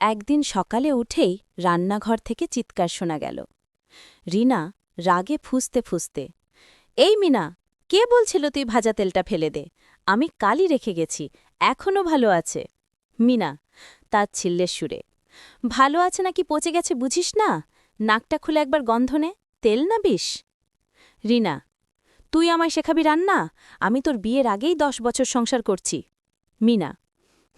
একদিন সকালে উঠেই রান্নাঘর থেকে চিৎকার শোনা গেল। রিনা রাগে ফুসতে ফুসতে, এই মিনা, কে বলছিল তুই ভাজা তেলটা ফেলে দে? আমি কালই রেখে গেছি এখনও ভালো আছে। মিনা, তার ছিল্লের সুরে, ভালো আছে নাকি পচে গেছে বুঝিস না? নাকটা খুলে একবার গন্ধ নে, তেল না বিষ? রিনা, তুই আমায় শেখাবি রান্না? আমি তোর বিয়ের আগেই দশ বছর সংসার করছি। মিনা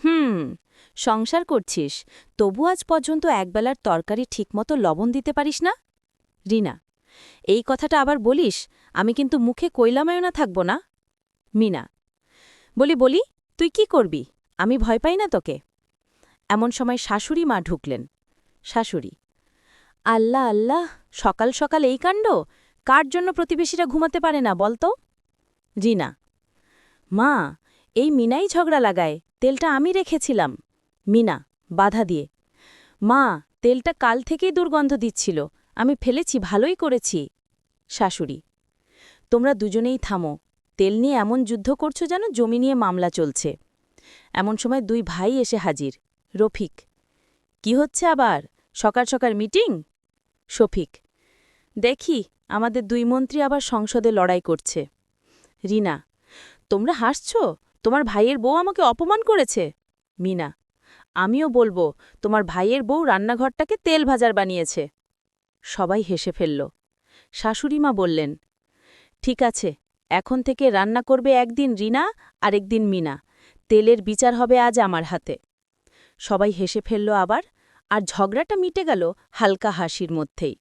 হুম, সংসার করছিস, তবু আজ পর্যন্ত একবেলার তরকারি ঠিকমতো লবণ দিতে পারিস না? রিনা, এই কথাটা আবার বলিস, আমি কিন্তু মুখে কৈলাময়না থাকব না? মিনা, বলি বলি, তুই কি করবি? আমি ভয় পাই না তোকে। এমন সময় শাশুড়ি মা ঢুকলেন। শাশুড়ি, আল্লাহ আল্লাহ, সকাল সকাল এই কাণ্ড? কার জন্য প্রতিবেশীরা ঘুমাতে পারে না বলতো? রিনা, মা, এই মিনাই ঝগড়া লাগায়। তেলটা আমি রেখেছিলাম। মিনা, বাধা দিয়ে, মা, তেলটা কাল থেকেই দুর্গন্ধ দিচ্ছিল, আমি ফেলেছি, ভালোই করেছি। শাশুড়ি, তোমরা দুজনেই থামো, তেল নিয়ে এমন যুদ্ধ করছ যেন জমি নিয়ে মামলা চলছে। এমন সময় দুই ভাই এসে হাজির। রফিক, কি হচ্ছে আবার? সকাল সকাল মিটিং? শফিক, দেখি, আমাদের দুই মন্ত্রী আবার সংসদে লড়াই করছে। রিনা, তোমরা হাসছ? তোমার ভাইয়ের বউ আমাকে অপমান করেছে? মিনা, আমিও বলব, তোমার ভাইয়ের বউ রান্নাঘরটাকে তেল ভাজার বানিয়েছে। সবাই হেসে ফেলল। শাশুড়িমা বললেন, ঠিক আছে, এখন থেকে রান্না করবে একদিন রিনা আর একদিন মিনা। তেলের বিচার হবে আজ আমার হাতে। সবাই হেসে ফেলল আবার, আর ঝগড়াটা মিটে গেল হালকা হাসির মধ্যেই।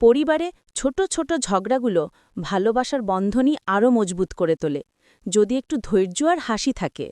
পরিবারে ছোট ছোট ঝগড়াগুলো ভালোবাসার বন্ধনই আরও মজবুত করে তোলে। যদি একটু ধৈর্য আর হাসি থাকে।